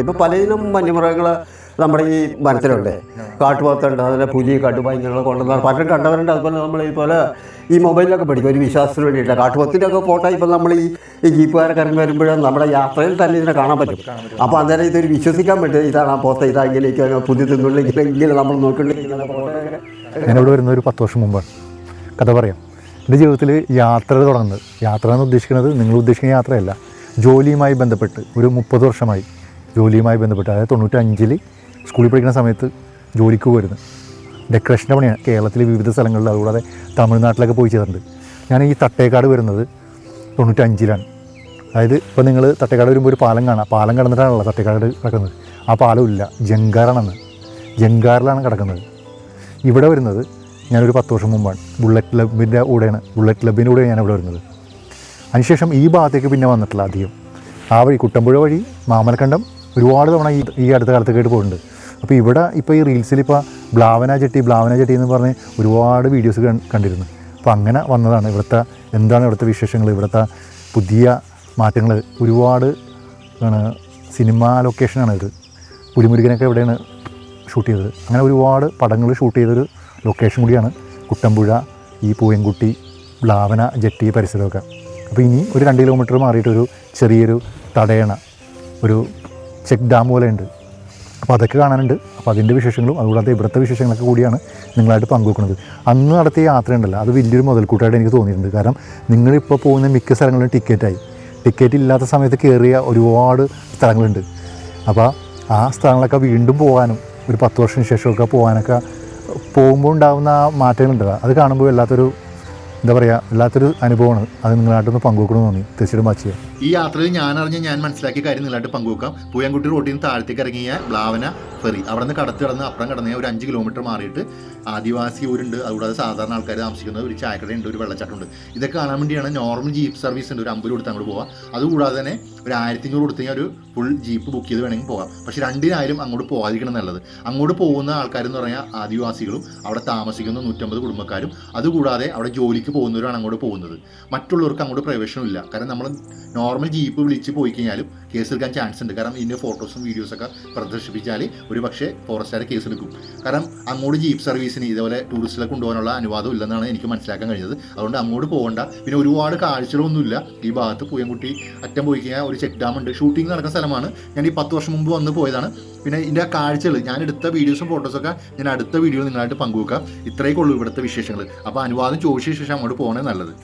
ഇപ്പൊ പലതിലും വന്യമൃഗങ്ങൾ നമ്മുടെ ഈ വനത്തിലുണ്ട്. കാട്ടുപോത്തുണ്ട് അതിലെ പുലി കടുവ ഇങ്ങനെയുള്ള കൊണ്ടുവന്ന പലരും കണ്ടവരുണ്ട്. അതുപോലെ നമ്മൾ ഇതുപോലെ ഈ മൊബൈലിലൊക്കെ പഠിക്കും. ഒരു വിശ്വാസത്തിന് വേണ്ടിയിട്ട് കാട്ടുപോത്തിന്റെ ഒക്കെ ഫോട്ടോ ഇപ്പം നമ്മൾ ഈ ജീപ്പുകാരൊക്കെ ഇറങ്ങി വരുമ്പോഴും നമ്മുടെ യാത്രയിൽ തന്നെ ഇതിനെ കാണാൻ പറ്റും. അപ്പോൾ അന്നേരം ഇതൊരു വിശ്വസിക്കാൻ പറ്റും ഇതാണ് ആ പോത്ത ഇതാ ഇങ്ങനെയൊക്കെ പുതിയ തിന്നുള്ളിൽ ഇങ്ങനെ നമ്മൾ നോക്കിയിട്ടുണ്ടെങ്കിൽ ഞാനിവിടെ വരുന്ന ഒരു പത്ത് വർഷം മുമ്പാണ്. കഥ പറയാം. എന്റെ ജീവിതത്തിൽ യാത്ര തുടങ്ങുന്നത് യാത്ര എന്ന് ഉദ്ദേശിക്കുന്നത് നിങ്ങൾ ഉദ്ദേശിക്കുന്ന യാത്രയല്ല. ജോലിയുമായി ബന്ധപ്പെട്ട് ഒരു മുപ്പത് വർഷമായി. ജോലിയുമായി ബന്ധപ്പെട്ട് അതായത് തൊണ്ണൂറ്റഞ്ചിൽ സ്കൂളിൽ പഠിക്കുന്ന സമയത്ത് ജോലിക്ക് പോയിരുന്നു. ഡെക്കറേഷന്റെ പണിയാണ്. കേരളത്തിലെ വിവിധ സ്ഥലങ്ങളിൽ അതുകൂടാതെ തമിഴ്നാട്ടിലൊക്കെ പോയി ചെയ്തിട്ടുണ്ട് ഞാൻ ഈ തട്ടേക്കാട് വരുന്നത് തൊണ്ണൂറ്റഞ്ചിലാണ്. അതായത് ഇപ്പോൾ നിങ്ങൾ തട്ടേക്കാട് വരുമ്പോൾ ഒരു പാലം കാണാം. പാലം കടന്നിട്ടാണല്ലോ തട്ടേക്കാട് കിടക്കുന്നത്. ആ പാലമില്ല ജങ്കാറാണെന്ന്. ജങ്കാറിലാണ് കിടക്കുന്നത്. ഇവിടെ വരുന്നത് ഞാനൊരു പത്ത് വർഷം മുമ്പാണ്. ബുള്ളറ്റ് ക്ലബിന്റെ കൂടെയാണ്. ബുള്ളറ്റ് ക്ലബിന്റെ കൂടെയാണ് ഞാൻ ഇവിടെ വരുന്നത്. അതിനുശേഷം ഈ ഭാഗത്തേക്ക് പിന്നെ വന്നിട്ടില്ല അധികം. ആ വഴി കുട്ടമ്പുഴ വഴി മാമലക്കണ്ടം ഒരുപാട് തവണ ഈ ഈ അടുത്ത കാലത്ത് കേട്ട് പോയിട്ടുണ്ട്. അപ്പോൾ ഇവിടെ ഇപ്പോൾ ഈ റീൽസിൽ ഇപ്പോൾ ബ്ലാവന ചെട്ടി ബ്ലാവന ചെട്ടി എന്ന് പറഞ്ഞ് ഒരുപാട് വീഡിയോസ് കണ്ടിരുന്നു. അപ്പോൾ അങ്ങനെ വന്നതാണ് ഇവിടുത്തെ എന്താണ് ഇവിടുത്തെ വിശേഷങ്ങൾ ഇവിടുത്തെ പുതിയ മാറ്റങ്ങൾ ഒരുപാട് സിനിമ ലൊക്കേഷനാണ് ഇത്. പുലിമുരുകനൊക്കെ ഇവിടെയാണ് ഷൂട്ട് ചെയ്തത്. അങ്ങനെ ഒരുപാട് പടങ്ങൾ ഷൂട്ട് ചെയ്തൊരു ലൊക്കേഷൻ കൂടിയാണ് കുട്ടമ്പുഴ ഈ പൂയൻകുട്ടി ബ്ലാവന ജെട്ടി പരിസരമൊക്കെ. അപ്പോൾ ഇനി ഒരു രണ്ട് കിലോമീറ്റർ മാറിയിട്ടൊരു ചെറിയൊരു തടയണ ഒരു ചെക്ക് ഡാം പോലെയുണ്ട്. അപ്പോൾ അതൊക്കെ കാണാനുണ്ട്. അപ്പോൾ അതിന്റെ വിശേഷങ്ങളും അതുകൂടാതെ ഇവിടുത്തെ വിശേഷങ്ങളൊക്കെ കൂടിയാണ് നിങ്ങളായിട്ട് പങ്കുവെക്കുന്നത്. അന്ന് നടത്തിയ യാത്രയുണ്ടല്ലോ അത് വലിയൊരു മുതൽക്കൂട്ടായിട്ട് എനിക്ക് തോന്നിയിട്ടുണ്ട്. കാരണം നിങ്ങളിപ്പോൾ പോകുന്ന മിക്ക സ്ഥലങ്ങളിലും ടിക്കറ്റായി. ടിക്കറ്റ് ഇല്ലാത്ത സമയത്ത് കയറിയ ഒരുപാട് സ്ഥലങ്ങളുണ്ട്. അപ്പോൾ ആ സ്ഥലങ്ങളൊക്കെ വീണ്ടും പോകാനും ഒരു പത്ത് വർഷത്തിന് ശേഷമൊക്കെ പോകാനൊക്കെ പോകുമ്പോൾ ഉണ്ടാകുന്ന ആ മാറ്റങ്ങളുണ്ടല്ലോ. അത് കാണുമ്പോൾ വല്ലാത്തൊരു എന്താ പറയുക വല്ലാത്തൊരു അനുഭവമാണ്. അത് നിങ്ങളായിട്ടൊന്ന് പങ്കുവെക്കണമെന്ന് തോന്നി. തീർച്ചയായിട്ടും വാച്ച് ചെയ്യാം. ഈ യാത്രയിൽ ഞാൻ അറിഞ്ഞ ഞാൻ മനസ്സിലാക്കിയ കാര്യം നിങ്ങളായിട്ട് പങ്കുവെക്കാം. പൂയംകുട്ടി റോട്ടിൽ നിന്ന് താഴത്തേക്ക് ഇറങ്ങിയ ബ്ലാവന ഫെറി. അവിടെ നിന്ന് കടത്ത് കടന്ന് അപ്പുറം കടന്ന് ഒരു അഞ്ച് കിലോമീറ്റർ മാറിയിട്ട് ആദിവാസി ഊരുണ്ട്. അതുകൂടാതെ സാധാരണ ആൾക്കാർ താമസിക്കുന്ന ഒരു ചായക്കടയുണ്ട് ഒരു വെള്ളച്ചാട്ടമുണ്ട്. ഇതൊക്കെ കാണാൻ വേണ്ടിയാണ് നോർമൽ ജീപ്പ് സർവീസ് ഉണ്ട്. ഒരു അമ്പത് കൊടുത്ത് അങ്ങോട്ട് പോകാം അതുകൂടാതെ തന്നെ ഒരു ആയിരത്തി അഞ്ഞൂറ് കൊടുത്ത് ഒരു ഫുൾ ജീപ്പ് ബുക്ക് ചെയ്ത് വേണമെങ്കിൽ പോകാം പക്ഷേ രണ്ടിനായാലും അങ്ങോട്ട് പോകാതിരിക്കണം നല്ലത്. അങ്ങോട്ട് പോകുന്ന ആൾക്കാരെന്ന് പറഞ്ഞാൽ ആദിവാസികളും അവിടെ താമസിക്കുന്ന നൂറ്റമ്പത് കുടുംബക്കാരും അതുകൂടാതെ അവിടെ ജോലിക്ക് പോകുന്നവരാണ് അങ്ങോട്ട് പോകുന്നത്. മറ്റുള്ളവർക്ക് അങ്ങോട്ട് പ്രവേശനമില്ല. കാരണം നമ്മൾ നോർമൽ ജീപ്പ് വിളിച്ച് പോയി കഴിഞ്ഞാലും കേസ് എടുക്കാൻ ചാൻസ് ഉണ്ട്. കാരണം ഇതിന്റെ ഫോട്ടോസും വീഡിയോസൊക്കെ പ്രദർശിപ്പിച്ചാൽ ഒരു പക്ഷേ ഫോറസ്റ്റുകാരെ കേസ് എടുക്കും. കാരണം അങ്ങോട്ട് ജീപ്പ് സർവീസിന് ഇതേപോലെ ടൂറിസ്റ്റുകളെ കൊണ്ടുപോകാനുള്ള അനുവാദം ഇല്ലെന്നാണ് എനിക്ക് മനസ്സിലാക്കാൻ കഴിഞ്ഞത്. അതുകൊണ്ട് അങ്ങോട്ട് പോകണ്ട. പിന്നെ ഒരുപാട് കാഴ്ചകളൊന്നുമില്ല. ഈ ഭാഗത്ത് പൂയംകുട്ടി അറ്റം പോയി കഴിഞ്ഞാൽ ഒരു ചെക്ക് ഡാം ഉണ്ട്. ഷൂട്ടിംഗ് നടക്കുന്ന സ്ഥലമാണ്. ഞാൻ ഈ പത്ത് വർഷം മുമ്പ് വന്ന് പോയതാണ്. പിന്നെ ഇതിന്റെ കാഴ്ചകൾ ഞാൻ എടുത്ത വീഡിയോസും ഫോട്ടോസൊക്കെ ഞാൻ അടുത്ത വീഡിയോ നിങ്ങളായിട്ട് പങ്കുവെക്കാം. ഇത്രയൊക്കെ ഉള്ളൂ ഇവിടുത്തെ വിശേഷങ്ങൾ. അപ്പോൾ അനുവാദം ചോദിച്ച ശേഷം അങ്ങോട്ട് പോകണേ നല്ലത്.